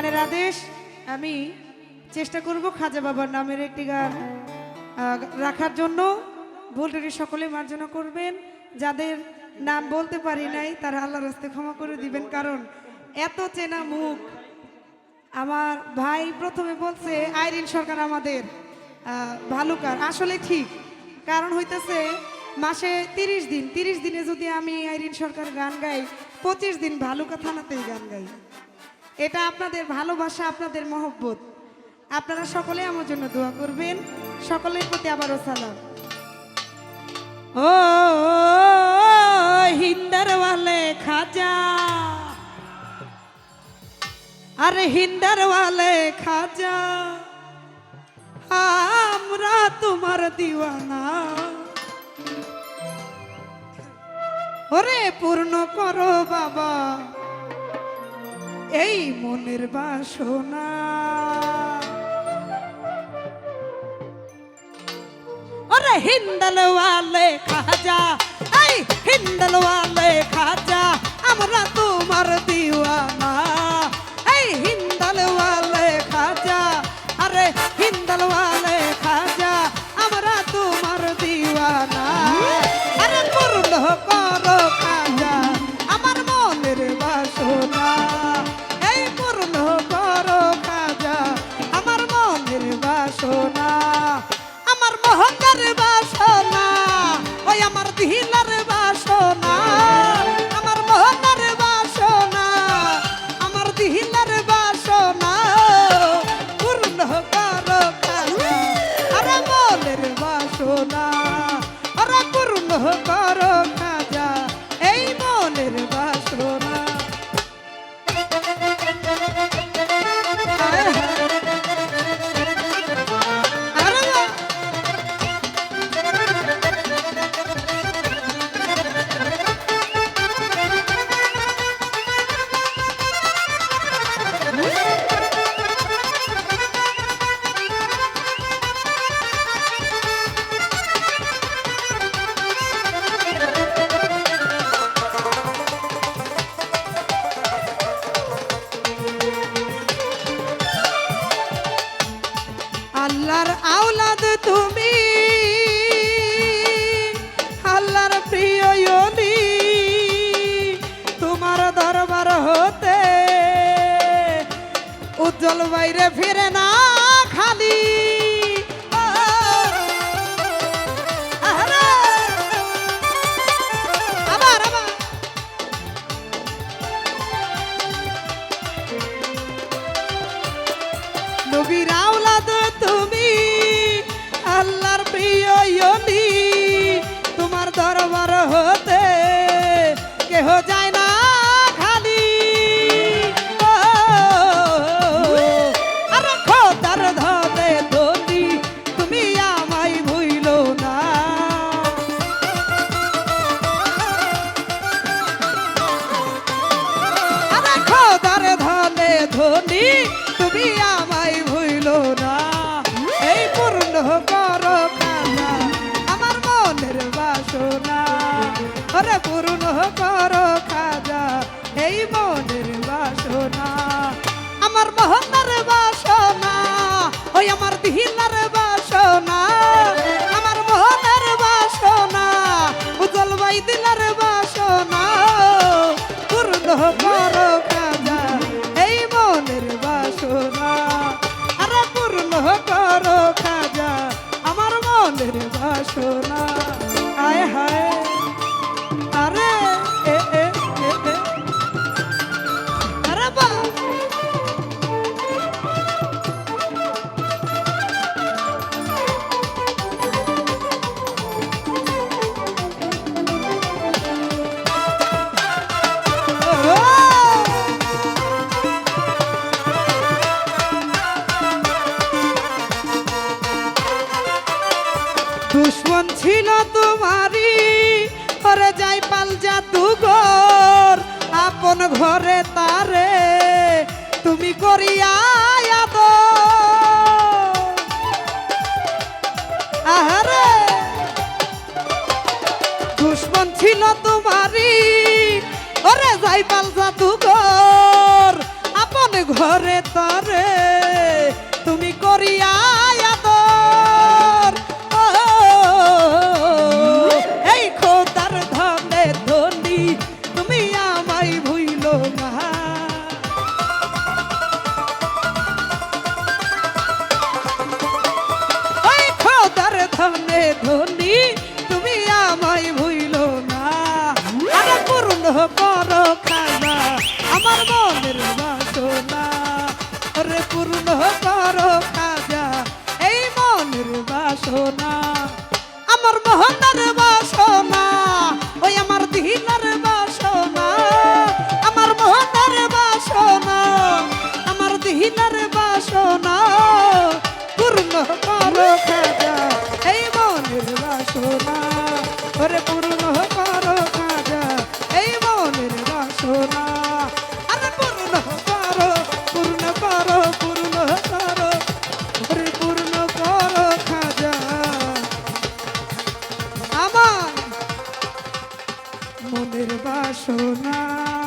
গানের আদেশ আমি চেষ্টা করব খাজা বাবার নামের একটি গান রাখার জন্য। ভুলটি সকলে মার্জনা করবেন। যাদের নাম বলতে পারি নাই, তারা আল্লাহর রাস্তে ক্ষমা করে দিবেন। কারণ এত চেনা মুখ আমার ভাই প্রথমে বলছে, আইরিন সরকার আমাদের ভালুকার আসলে ঠিক। কারণ হইতেছে, মাসে তিরিশ দিন, তিরিশ দিনে যদি আমি আইরিন সরকার গান গাই, পঁচিশ দিন ভালুকা থানাতেই গান গাই। এটা আপনাদের ভালোবাসা, আপনাদের মহব্বত। আপনারা সকলে আমার জন্য দোয়া করবেন। সকলের প্রতি আবারও সালাম। ও হিন্দারওয়ালে খাজা। আরে হিন্দারওয়ালে খাজা, আমরা তোমার দিওয়ানা। ওরে পূর্ণ করো বাবা। এই মনের বাসনা। ওরে হিন্দলওয়ালে খাজা এই হিন্দালওয়ালে আল্লাহর আওলাদ তুমি। আল্লাহর প্রিয় তোমার দরবার হতে উজ্জ্বল বাইরে ফিরে না খালি। নবীর তুমি পূর্ণ কর কানা আমার মনের বাসনা। আরে পূর্ণ কর খাজা, এই মনের বাসনা। আমার মোহনের বাসনা, ওই আমার দিহিলার বাসনা। আমার মোহনের বাসনা, উজ্জ্বল বাই দিলার বাসনা। পূর্ণ বাসনা দুশ্মন ছিল তোমারি ঘরে যাই পাল জাদুঘর, আপন ঘরে তারে তুমি করিয়া। আহারে, দুশ্মন ছিল তোমারি ওরে যাই পাল খোদার ধনী, তুমি আমায় ভুইল না। আরে পূর্ণ কর খাজা, আমার মনের বাসনা। আরে পূর্ণ কর খাজা, এই মনের বাসনা। আমার মহনের বাসনা। মনের বাসনা।